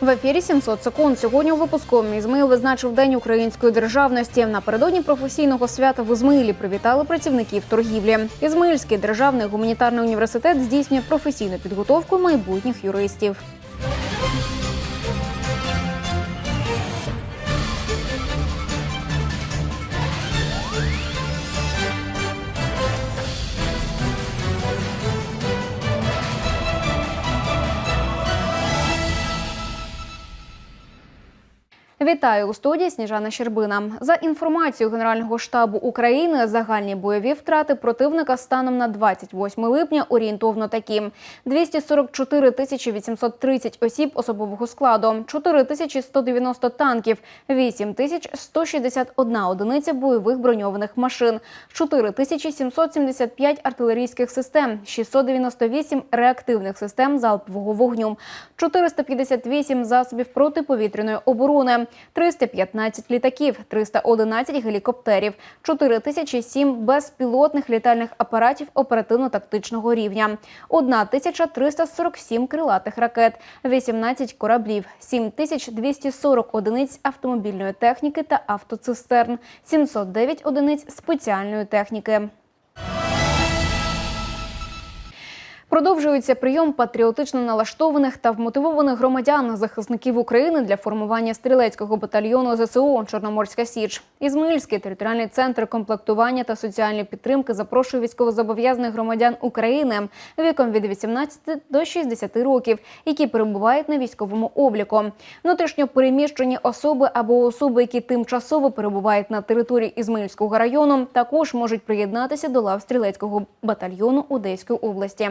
В ефірі 700 секунд. Сьогодні у випуску Ізмаїл визначив День української державності. Напередодні професійного свята в Ізмаїлі привітали працівників торгівлі. Ізмаїльський державний гуманітарний університет здійснює професійну підготовку майбутніх юристів. Вітаю у студії Сніжана Щербина. За інформацією Генерального штабу України, загальні бойові втрати противника станом на 28 липня орієнтовно такі: 244 тисячі 830 осіб особового складу, 4 тисячі 190 танків, 8 тисяч 161 одиниця бойових броньованих машин, 4 тисячі 775 артилерійських систем, 698 реактивних систем залпового вогню, 458 засобів протиповітряної оборони. 315 літаків, 311 гелікоптерів, 4007 безпілотних літальних апаратів оперативно-тактичного рівня, 1347 крилатих ракет, 18 кораблів, 7240 одиниць автомобільної техніки та автоцистерн, 709 одиниць спеціальної техніки. Продовжується прийом патріотично налаштованих та вмотивованих громадян, захисників України для формування стрілецького батальйону ЗСУ Чорноморська Січ. Ізмаїльський територіальний центр комплектування та соціальної підтримки запрошує військовозобов'язаних громадян України віком від 18 до 60 років, які перебувають на військовому обліку. Внутрішньо переміщені особи або особи, які тимчасово перебувають на території Ізмаїльського району, також можуть приєднатися до лав стрілецького батальйону Одеської області.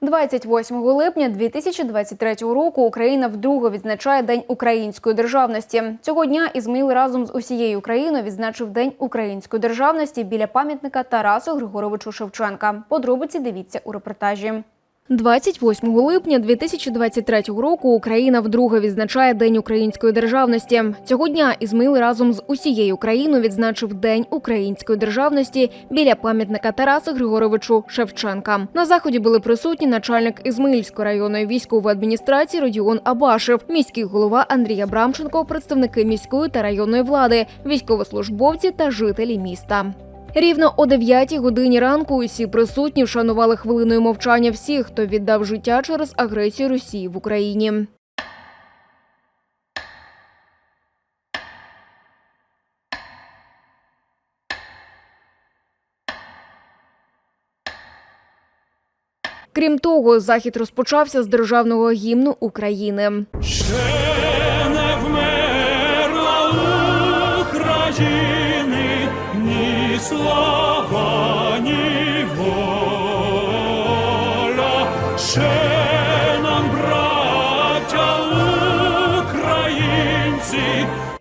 28 липня 2023 року Україна вдруге відзначає День української державності. Цього дня Ізмаїл разом з усією Україною відзначив День української державності біля пам'ятника Тарасу Григоровичу Шевченка. Подробиці дивіться у репортажі. 28 липня 2023 року Україна вдруге відзначає День української державності. Цього дня Ізмаїл разом з усією Україною відзначив День української державності біля пам'ятника Тарасу Григоровичу Шевченка. На заході були присутні начальник Ізмаїльської районної військової адміністрації Родіон Абашев, міський голова Андрій Абрамченко, представники міської та районної влади, військовослужбовці та жителі міста. Рівно о 9 годині ранку усі присутні вшанували хвилиною мовчання всіх, хто віддав життя через агресію Росії в Україні. Крім того, захід розпочався з державного гімну України. Слава, ні воля.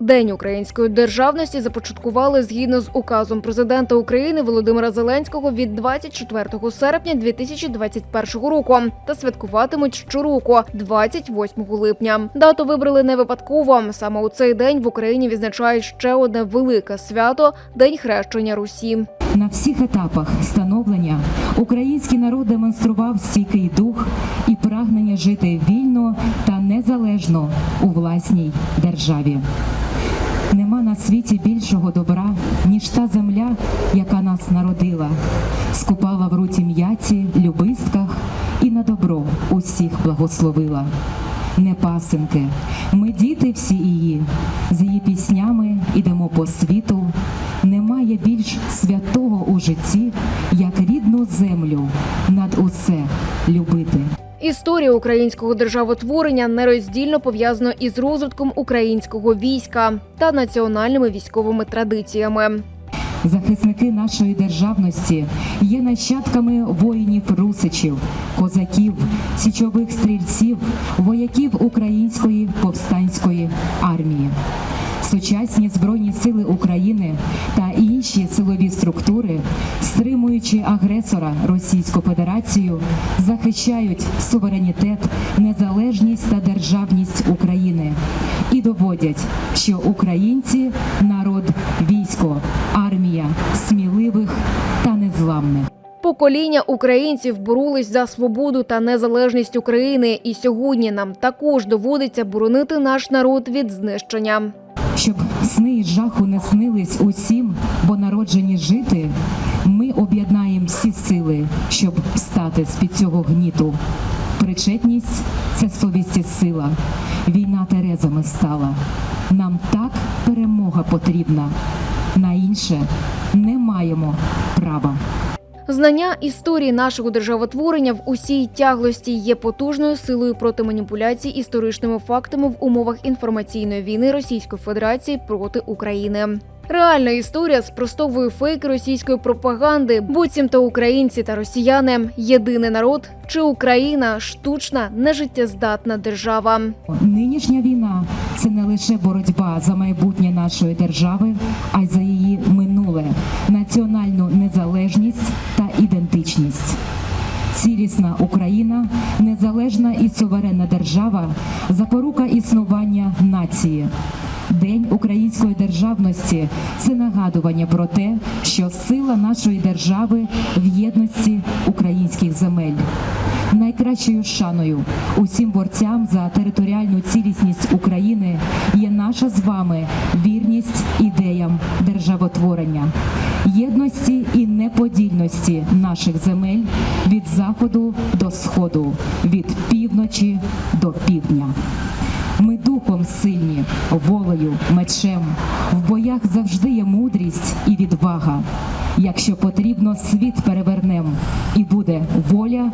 День української державності започаткували згідно з указом президента України Володимира Зеленського від 24 серпня 2021 року та святкуватимуть щороку, 28 липня. Дату вибрали не випадково. Саме у цей день в Україні відзначають ще одне велике свято День хрещення Русі. На всіх етапах становлення український народ демонстрував стійкий дух і прагнення жити вільно та незалежно у власній державі. Світі більшого добра, ніж та земля, яка нас народила, скупала в руті м'яті, любистках і на добро усіх благословила. Не пасенки, ми діти всі її, з її піснями ідемо по світу. Немає більш святого у житті, як рідну землю над усе любити. Історія українського державотворення нероздільно пов'язана із розвитком українського війська та національними військовими традиціями. Захисники нашої державності є нащадками воїнів русичів, козаків, січових стрільців, вояків української повстанської армії. Сучасні збройні сили України та інші силові структури, стримуючи агресора Російську Федерацію, захищають суверенітет, незалежність та державність України і доводять, що українці народ військо, армія сміливих та незламних. Покоління українців боролись за свободу та незалежність України, і сьогодні нам також доводиться боронити наш народ від знищення. Щоб сни і жаху не снились усім, бо народжені жити, ми об'єднаємо всі сили, щоб встати з під цього гніту. Причетність це совість і сила. Війна терезами стала. Нам так перемога потрібна. На інше не маємо права. Знання історії нашого державотворення в усій тяглості є потужною силою проти маніпуляцій історичними фактами в умовах інформаційної війни Російської Федерації проти України. Реальна історія спростовує фейки російської пропаганди, буцімто українці та росіяни єдиний народ чи Україна штучна нежиттєздатна держава. Нинішня війна це не лише боротьба за майбутнє нашої держави, а й за її минуле, національну незалежність та ідентичність. Цілісна Україна, незалежна і суверенна держава, запорука існування нації. День української державності це нагадування про те, що сила нашої держави в єдності українських земель. Найкращою шаною усім борцям за територіальну цілісність України є наша з вами вірність ідеям державотворення, єдності і неподільності наших земель від заходу до сходу, від півночі до півдня. Ми духом сильні, волею, мечем. В боях завжди є мудрість і відвага. Якщо потрібно, світ перевернем, і буде воля,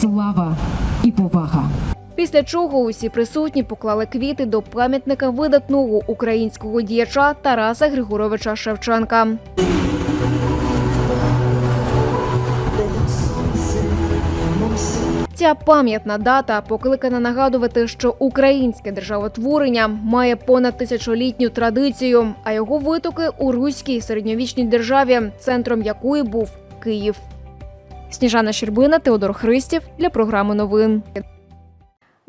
слава і повага. Після чого усі присутні поклали квіти до пам'ятника видатного українського діяча Тараса Григоровича Шевченка. Ця пам'ятна дата покликана нагадувати, що українське державотворення має понад тисячолітню традицію, а його витоки у руській середньовічній державі, центром якої був Київ. Сніжана Щербина, Теодор Христів для програми новин.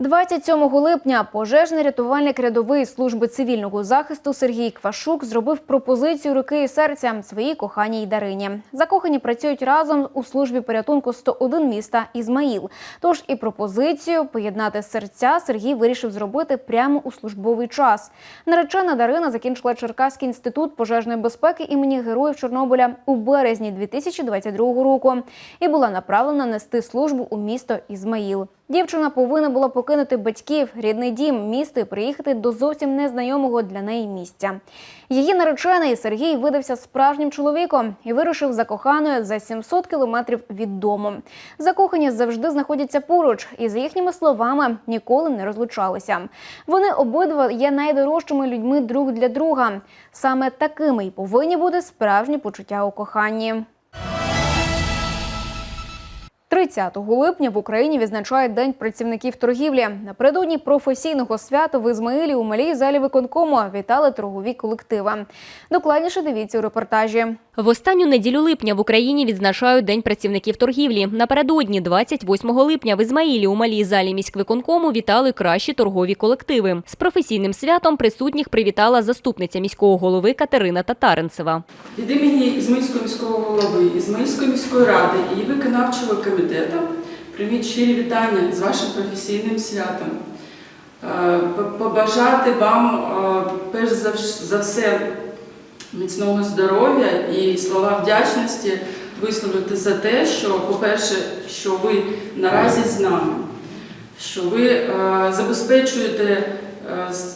27 липня пожежний рятувальник рядової служби цивільного захисту Сергій Квашук зробив пропозицію руки і серця своїй коханій Дарині. Закохані працюють разом у службі порятунку 101 міста Ізмаїл. Тож і пропозицію поєднати серця Сергій вирішив зробити прямо у службовий час. Наречена Дарина закінчила Черкаський інститут пожежної безпеки імені Героїв Чорнобиля у березні 2022 року і була направлена нести службу у місто Ізмаїл. Дівчина повинна була покинути батьків, рідний дім, місто і приїхати до зовсім незнайомого для неї місця. Її наречений Сергій видався справжнім чоловіком і вирушив за коханою за 700 кілометрів від дому. Закохані завжди знаходяться поруч і, за їхніми словами, ніколи не розлучалися. Вони обидва є найдорожчими людьми друг для друга. Саме такими й повинні бути справжні почуття у коханні. 30 липня в Україні відзначають День працівників торгівлі. Напередодні професійного свята в Ізмаїлі у малій залі виконкому вітали торгові колективи. Докладніше дивіться у репортажі. В останню неділю липня в Україні відзначають День працівників торгівлі. Напередодні, 28 липня, в Ізмаїлі у малій залі міськвиконкому вітали кращі торгові колективи. З професійним святом присутніх привітала заступниця міського голови Катерина Татаринцева. Від імені Ізмаїльського міського голови, Ізмаїльської міської ради і виконавчого комітету прийміть щирі вітання з вашим професійним святом. Е, Побажати вам, е, перш за все, міцного здоров'я і слова вдячності висловити за те, що, по-перше, що ви наразі з нами, що ви е, забезпечуєте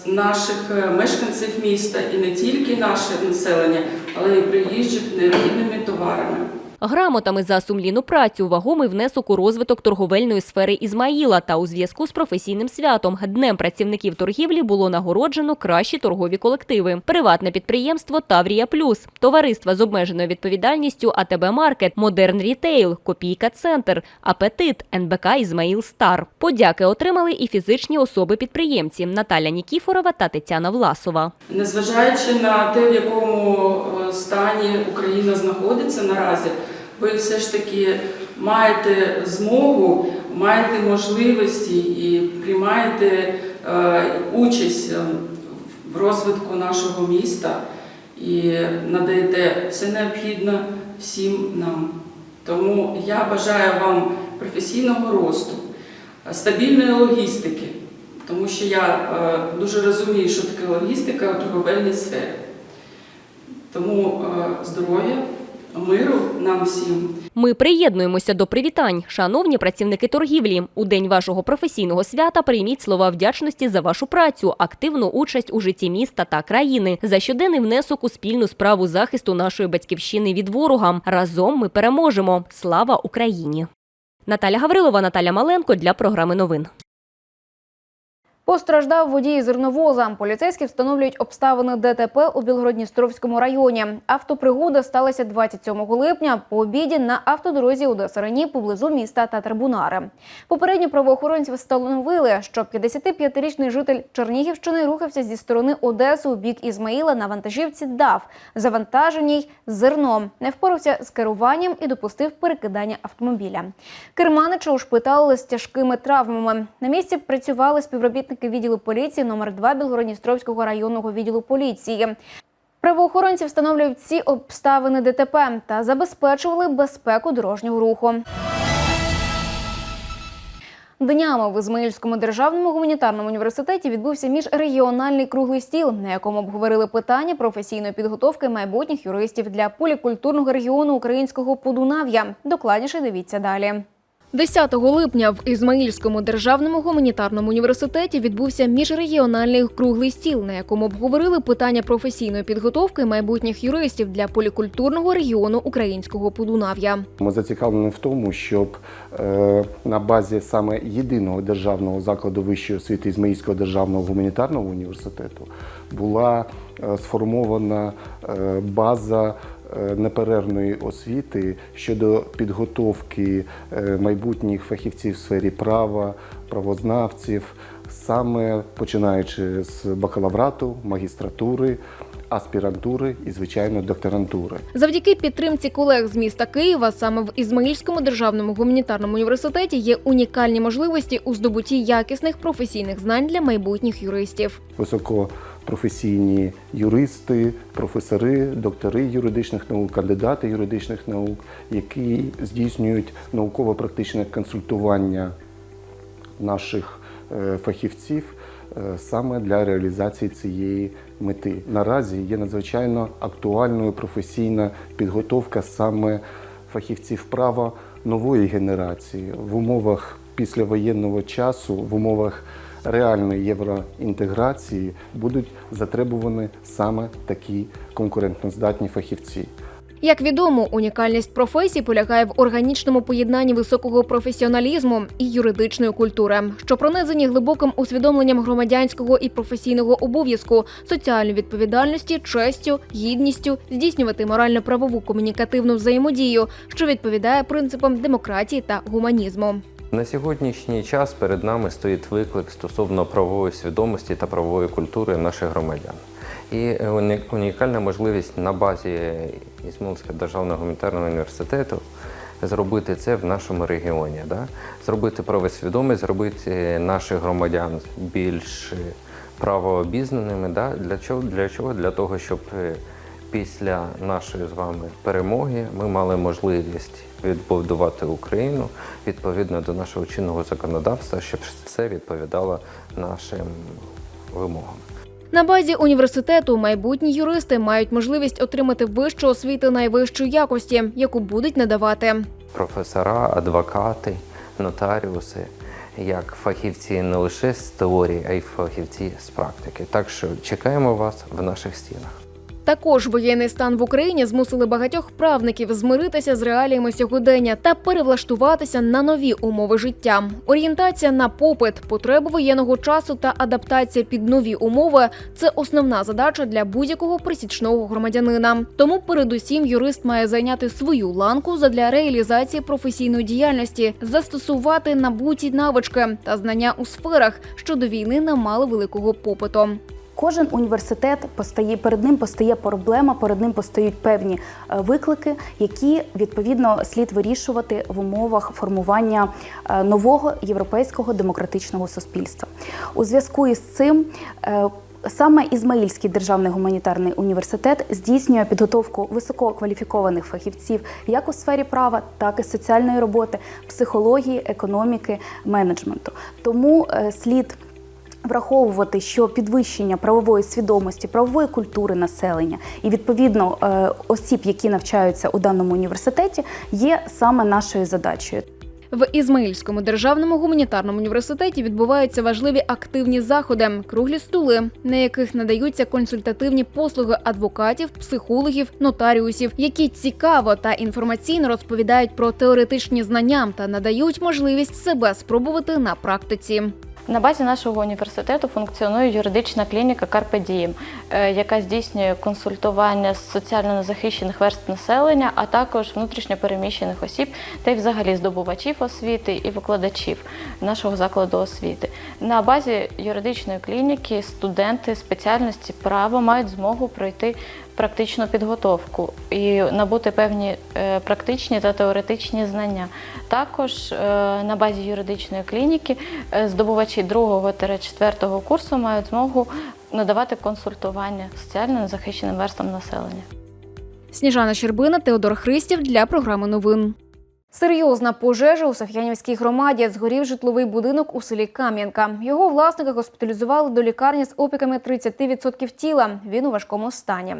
наших мешканців міста і не тільки наше населення, але й приїжджих необхідними товарами. Грамотами за сумлінну працю, вагомий внесок у розвиток торговельної сфери Ізмаїла та у зв'язку з професійним святом Днем працівників торгівлі було нагороджено кращі торгові колективи. Приватне підприємство Таврія Плюс, товариства з обмеженою відповідальністю АТБ Маркет, Модерн Рітейл, Копійка Центр, Апетит, НБК Ізмаїл Стар. Подяки отримали і фізичні особи-підприємці Наталя Нікіфорова та Тетяна Власова. Незважаючи на те, в якому е, стані Україна знаходиться наразі, ви все ж таки маєте змогу, маєте можливості і приймаєте е, участь е, в розвитку нашого міста і надаєте все необхідне всім нам. Тому я бажаю вам професійного росту, стабільної логістики, тому що я е, дуже розумію, що таке логістика у торговельній сфері. Тому е, здоров'я, миру нам всім. Ми приєднуємося до привітань. Шановні працівники торгівлі, у день вашого професійного свята прийміть слова вдячності за вашу працю, активну участь у житті міста та країни, за щоденний внесок у спільну справу захисту нашої батьківщини від ворога. Разом ми переможемо. Слава Україні! Наталя Гаврилова, Наталя Маленко для програми новин. Постраждав водій зерновоза. Поліцейські встановлюють обставини ДТП у Білгородністровському районі. Автопригода сталася 27 липня по обіді на автодорозі у Досарані поблизу міста Татарбунари. Попередньо правоохоронці встановили, що 55-річний житель Чернігівщини рухався зі сторони Одеси у бік Ізмаїла на вантажівці ДАВ, завантаженій зерном. Не впорався з керуванням і допустив перекидання автомобіля. Керманича ушпиталили з тяжкими травмами. На місці працювали співробітники відділу поліції номер 2 Білгородністровського районного відділу поліції. Правоохоронці встановлюють ці обставини ДТП та забезпечували безпеку дорожнього руху. Днями в Ізмаїльському державному гуманітарному університеті відбувся міжрегіональний круглий стіл, на якому обговорили питання професійної підготовки майбутніх юристів для полікультурного регіону українського Подунав'я. Докладніше дивіться далі. 10 липня в Ізмаїльському державному гуманітарному університеті відбувся міжрегіональний круглий стіл, на якому обговорили питання професійної підготовки майбутніх юристів для полікультурного регіону українського Подунав'я. Ми зацікавлені в тому, щоб е, на базі саме єдиного державного закладу вищої освіти Ізмаїльського державного гуманітарного університету була е, сформована е, база неперервної освіти щодо підготовки е, майбутніх фахівців в сфері права, правознавців, саме починаючи з бакалаврату, магістратури, аспірантури і, звичайно, докторантури. Завдяки підтримці колег з міста Києва, саме в Ізмаїльському державному гуманітарному університеті є унікальні можливості у здобутті якісних професійних знань для майбутніх юристів. Високопрофесійні юристи, професори, доктори юридичних наук, кандидати юридичних наук, які здійснюють науково-практичне консультування наших е, фахівців е, саме для реалізації цієї мети. Наразі є надзвичайно актуальною професійна підготовка саме фахівців права нової генерації в умовах післявоєнного часу, в умовах реальної євроінтеграції будуть затребувані саме такі конкурентноздатні фахівці. Як відомо, унікальність професії полягає в органічному поєднанні високого професіоналізму і юридичної культури, що пронизані глибоким усвідомленням громадянського і професійного обов'язку, соціальної відповідальності, честю, гідністю, здійснювати морально-правову комунікативну взаємодію, що відповідає принципам демократії та гуманізму. На сьогоднішній час перед нами стоїть виклик стосовно правової свідомості та правової культури наших громадян. І унікальна можливість на базі Ізмаїльського державного гуманітарного університету зробити це в нашому регіоні. Да? Зробити правосвідомість, зробити наших громадян більш правообізнаними. Да? Для чого? Для чого? Для того, щоб е, після нашої з вами перемоги ми мали можливість відбудувати Україну відповідно до нашого чинного законодавства, щоб це відповідало нашим вимогам. На базі університету майбутні юристи мають можливість отримати вищу освіту найвищої якості, яку будуть надавати. Професора, адвокати, нотаріуси, як фахівці не лише з теорії, а й фахівці з практики. Так що чекаємо вас в наших стінах. Також воєнний стан в Україні змусили багатьох правників змиритися з реаліями сьогодення та перевлаштуватися на нові умови життя. Орієнтація на попит, потребу воєнного часу та адаптація під нові умови це основна задача для будь-якого присічного громадянина. Тому, передусім, юрист має зайняти свою ланку задля реалізації професійної діяльності, застосувати набуті навички та знання у сферах, що до війни не мали великого попиту. Кожен університет постає перед ним постає проблема, перед ним постають певні е, виклики, які відповідно слід вирішувати в умовах формування е, нового європейського демократичного суспільства. У зв'язку із цим. е, Саме Ізмаїльський державний гуманітарний університет здійснює підготовку висококваліфікованих фахівців як у сфері права, так і соціальної роботи, психології, економіки, менеджменту. Тому слід враховувати, що підвищення правової свідомості, правової культури населення і відповідно е, осіб, які навчаються у даному університеті, є саме нашою задачею. В Ізмаїльському державному гуманітарному університеті відбуваються важливі активні заходи, круглі стули, на яких надаються консультативні послуги адвокатів, психологів, нотаріусів, які цікаво та інформаційно розповідають про теоретичні знання та надають можливість себе спробувати на практиці. На базі нашого університету функціонує юридична клініка е, яка здійснює консультування з соціально незахищених верств населення, а також внутрішньо переміщених осіб та й взагалі здобувачів освіти і викладачів нашого закладу освіти. На базі юридичної клініки студенти спеціальності права мають змогу пройти практичну підготовку і набути певні е, практичні та теоретичні знання. Також е, на базі юридичної клініки здобувачі здобувачі 2-4 курсу мають змогу надавати консультування соціально незахищеним верствам населення. Сніжана Щербина, Теодор Христів для програми новин. Серйозна пожежа у Соф'янівській громаді згорів житловий будинок у селі Кам'янка. Його власника госпіталізували до лікарні з опіками 30% тіла. Він у важкому стані.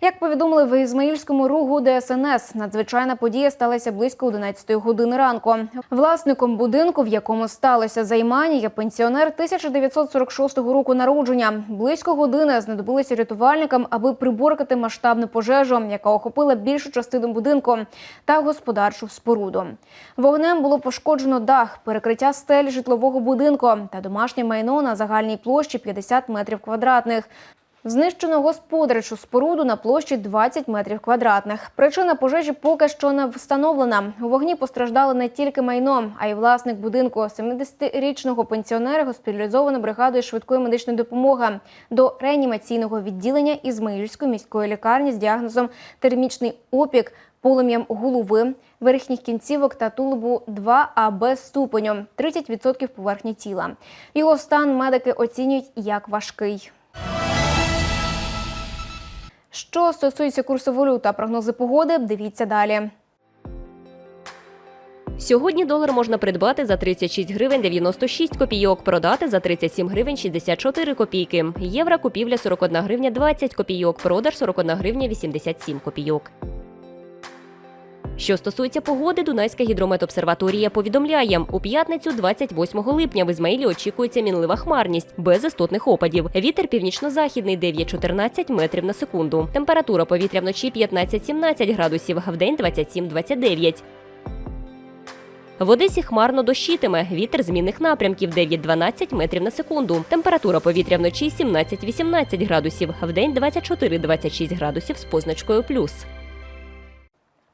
Як повідомили в Ізмаїльському ругу ДСНС, надзвичайна подія сталася близько 11 години ранку. Власником будинку, в якому сталося займання, є пенсіонер 1946 року народження. Близько години знадобилися рятувальникам, аби приборкати масштабну пожежу, яка охопила більшу частину будинку та господарчу споруду. Вогнем було пошкоджено дах, перекриття стель житлового будинку та домашнє майно на загальній площі 50 метрів квадратних. Знищено господарчу споруду на площі 20 метрів квадратних. Причина пожежі поки що не встановлена. У вогні постраждало не тільки майно, а й власник будинку. 70-річного пенсіонера госпіталізовано бригадою швидкої медичної допомоги до реанімаційного відділення Ізмаїльської міської лікарні з діагнозом термічний опік, полум'ям голови, верхніх кінцівок та тулубу 2 А Б ступеню, 30% поверхні тіла. Його стан медики оцінюють як важкий. Що стосується курсу валют та прогнози погоди, дивіться далі. Сьогодні долар можна придбати за 36 гривень 96 копійок, продати за 37 гривень 64 копійки. Євро купівля 41 гривня 20 копійок, продаж 41 гривня 87 копійок. Що стосується погоди, Дунайська гідрометобсерваторія повідомляє, у п'ятницю 28 липня в Ізмаїлі очікується мінлива хмарність без істотних опадів. Вітер північно-західний 9-14 метрів на секунду. Температура повітря вночі 15-17 градусів, вдень 27-29. В Одесі хмарно дощитиме. Вітер змінних напрямків 9-12 метрів на секунду. Температура повітря вночі 17-18 градусів, вдень 24-26 градусів з позначкою плюс.